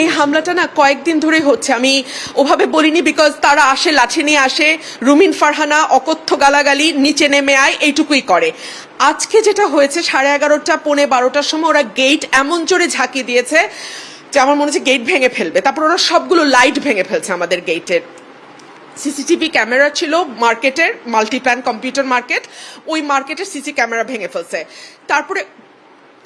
এই হামলাটা না কয়েকদিন ধরে হচ্ছে। আমি ওভাবে বলিনি বিকজ তারা আসে, লাঠি নিয়ে আসে। রুমিন ফারহানা, অকথ্য গালাগালি, নিচে নেমে আয়, এইটুকুই করে। আজকে যেটা হয়েছে, সাড়ে এগারোটা, পৌনে বারোটার সময় ওরা গেট এমন জোরে ঝাঁকি দিয়েছে যে আমার মনে হচ্ছে গেট ভেঙে ফেলবে। তারপর ওরা সবগুলো লাইট ভেঙে ফেলছে আমাদের গেটের সিসিটিভি ক্যামেরা ছিল মার্কেটের মাল্টিপ্ল্যান কম্পিউটার মার্কেট ওই মার্কেটের সিসি ক্যামেরা ভেঙে ফেলছে। তারপরে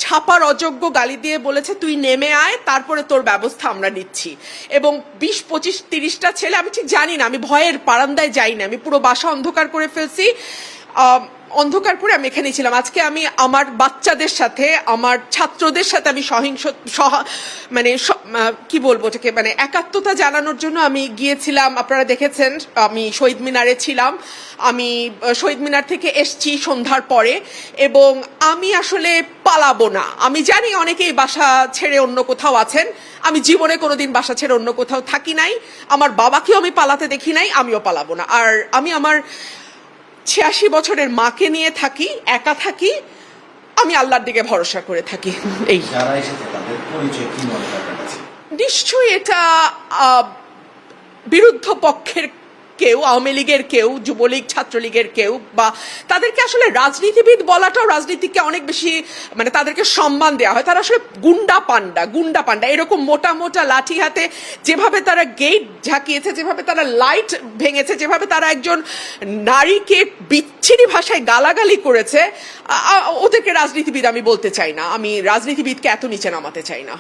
ছাপার অযোগ্য গালি দিয়ে বলেছে, তুই নেমে আয়, তারপরে তোর ব্যবস্থা আমরা নিচ্ছি। এবং বিশ, পঁচিশ, তিরিশটা ছেলে, আমি ঠিক জানি না, আমি ভয়ের বারান্দায় যাই না আমি পুরো বাসা অন্ধকার করে ফেলছি। অন্ধকার করে আমি এখানেই ছিলাম। আজকে আমি আমার বাচ্চাদের সাথে, আমার ছাত্রদের সাথে আমি সহিংস, সহ মানে কি বলব এটাকে মানে একাত্মতা জানানোর জন্য আমি গিয়েছিলাম। আপনারা দেখেছেন, আমি শহীদ মিনারে ছিলাম। আমি শহীদ মিনার থেকে এসছি সন্ধ্যার পরে এবং আমি আসলে পালাবো না। আমি জানি অনেকেই বাসা ছেড়ে অন্য কোথাও আছেন। আমি জীবনে কোনোদিন বাসা ছেড়ে অন্য কোথাও থাকি নাই। আমার বাবাকেও আমি পালাতে দেখি নাই, আমিও পালাবো না। আর আমি আমার ছিয়াশি বছরের মাকে নিয়ে থাকি একা থাকি আমি আল্লাহর দিকে ভরসা করে থাকি। এই। নিশ্চয়ই এটা আহ, বিরুদ্ধ পক্ষের কেউ, আওয়ামী লীগের কেউ, যুবলীগ, ছাত্রলীগের কেউ বা তাদেরকে আসলে রাজনীতিবিদ বলাটাও রাজনীতিকে অনেক বেশি মানে তাদেরকে সম্মান দেওয়া হয়। তারা আসলে গুন্ডা পান্ডা গুন্ডা পান্ডা। এরকম মোটা মোটা লাঠি হাতে যেভাবে তারা গেট ঝাঁকিয়েছে, যেভাবে তারা লাইট ভেঙেছে, যেভাবে তারা একজন নারীকে বিচ্ছিরি ভাষায় গালাগালি করেছে ওদেরকে রাজনীতিবিদ আমি বলতে চাই না। আমি রাজনীতিবিদকে এত নিচে নামাতে চাই না।